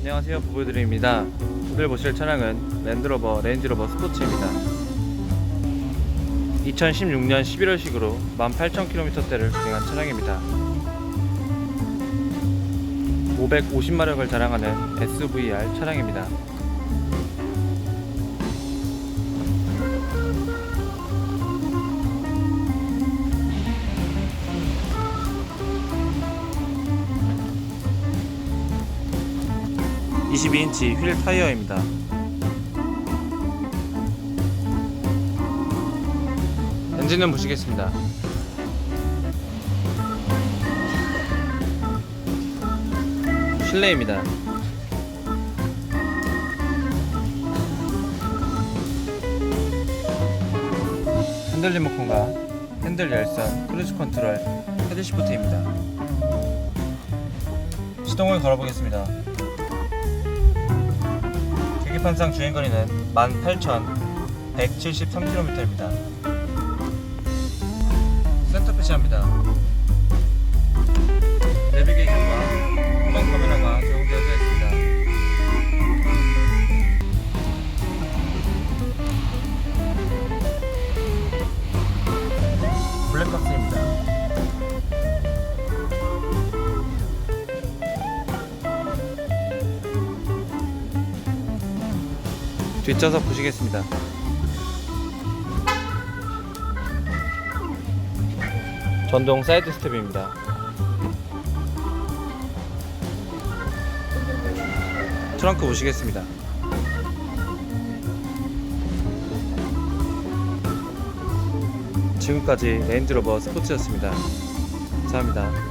안녕하세요 부부들입니다. 오늘 보실 차량은 랜드로버 레인지로버 스포츠입니다. 2016년 11월식으로 18,000km대를 주행한 차량입니다. 550마력을 자랑하는 SVR 차량입니다 (22인치) 휠 타이어입니다. 엔진은 보시겠습니다. 실내입니다. 핸들 리모컨과 핸들 열선, 크루즈 컨트롤, 헤드시프트입니다. 시동을 걸어보겠습니다 계기판상 주행거리는 18,173km입니다. 센터페시합니다 뒷좌석 보시겠습니다. 전동 사이드 스텝입니다. 트렁크 보시겠습니다. 지금까지 레인지로버 스포츠였습니다. 감사합니다